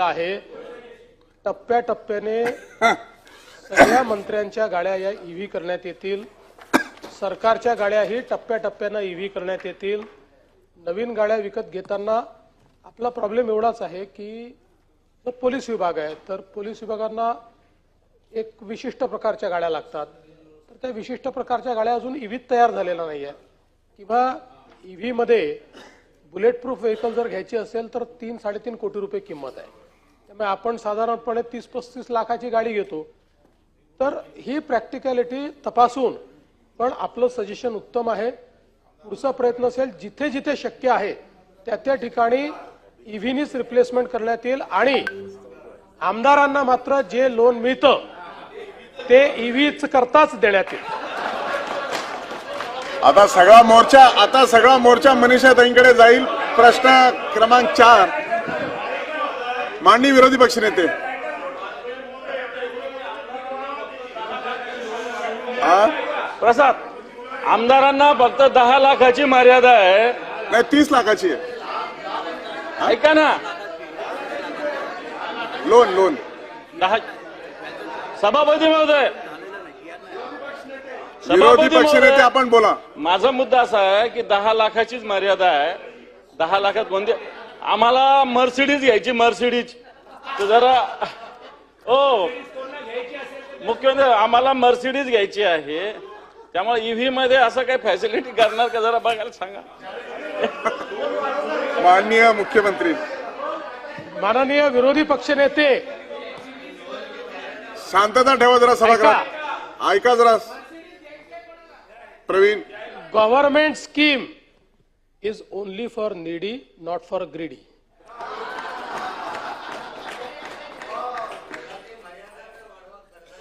केलेला आहे टप्प्याटप्प्याने सगळ्या मंत्र्यांच्या गाड्या या ईव्ही करण्यात येतील. सरकारच्या गाड्याही टप्प्याटप्प्यानं ईव्ही करण्यात येतील. नवीन गाड्या विकत घेताना आपला प्रॉब्लेम एवढाच आहे की जर पोलीस विभाग आहे तर पोलीस विभागांना एक विशिष्ट प्रकारच्या गाड्या लागतात. तर त्या विशिष्ट प्रकारच्या गाड्या अजून ईव्हीत तयार झालेल्या नाही आहेत किंवा ईव्हीमध्ये बुलेट प्रूफ व्हेकल जर घ्यायची असेल तर तीन साडेतीन कोटी रुपये किंमत आहे. त्यामुळे आपण साधारणपणे तीस पस्तीस लाखाची गाडी घेतो. तर ही प्रॅक्टिकॅलिटी तपासून पण आपलं सजेशन उत्तम आहे. पुढचा प्रयत्न असेल जिथे जिथे शक्य आहे त्या त्या ठिकाणी इव्हीनीच रिप्लेसमेंट करण्यात येईल आणि आमदारांना मात्र जे लोन मिळतं ते इव्हीच करताच देण्यात येईल. आता सगळा मोर्चा आता सगळा मोर्चा मनीषा ताईंकडे जाईल. प्रश्न क्रमांक चार. माननीय विरोधी पक्षनेते? प्रसाद आमदारांना फक्त दहा लाखाची मर्यादा आहे. नाही तीस लाखाची आहे. ऐका ना. Loan loan. दहा सभापती महोदय. विरोधी पक्षनेते आपण बोला. माझा मुद्दा असा आहे की दहा लाखाचीच मर्यादा आहे. दहा लाखात कोणते आम्हाला मर्सिडीज घ्यायची मर्सिडीज. तर जरा हो मुख्यमंत्री आम्हाला मर्सिडीज घ्यायची आहे. त्यामुळे ईव्ही मध्ये असं काही फॅसिलिटी करणार का जरा बघायला सांगा. माननीय मुख्यमंत्री. माननीय विरोधी पक्षनेते शांतता ठेवा जरा सभागृहात. ऐका. जरा. Praveen. Government scheme is only for needy not for greedy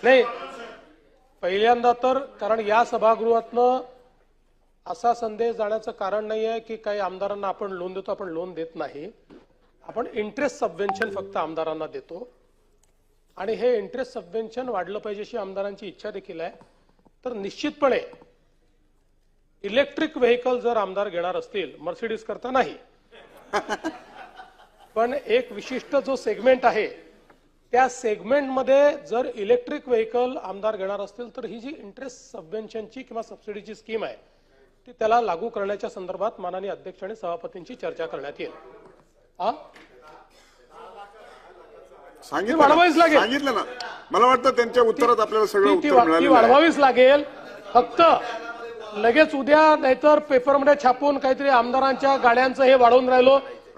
नाही पहिल्यांदा तर कारण या सभागृहातनं असा संदेश जाण्याचं कारण नाही आहे की काही आमदारांना आपण लोन देतो आपण लोन देत नाही. आपण इंटरेस्ट सबवेन्शन फक्त आमदारांना देतो. आणि हे इंटरेस्ट सबवेन्शन वाढलं पाहिजे अशी आमदारांची इच्छा देखील आहे. तर निश्चितपणे इलेक्ट्रिक व्हेकल जर आमदार घेणार असतील मर्सिडीज करता नाही पण एक विशिष्ट जो सेगमेंट आहे त्या सेगमेंटमध्ये जर इलेक्ट्रिक व्हेकल आमदार घेणार असतील तर ही जी इंटरेस्ट सबवेन्शनची किंवा सबसिडीची स्कीम आहे ती त्याला लागू करण्याच्या संदर्भात माननीय अध्यक्ष आणि सभापतींची चर्चा करण्यात येईल हा सांगितलं वाढवावीच? लागेल. सांगितलं ना मला वाटतं त्यांच्या उत्तरात आपल्याला सगळं. वाढवावीच लागेल फक्त लगेच उद्या नाहीतर पेपरमध्ये छापून काहीतरी आमदारांच्या गाड्यांचं हे वाढवून राहिलो.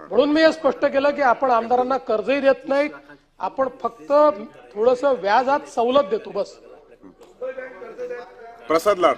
म्हणून मी हे स्पष्ट केलं की आपण आमदारांना कर्जही देत नाही आपण फक्त थोडस व्याजात सवलत देतो बस. प्रसाद लाड.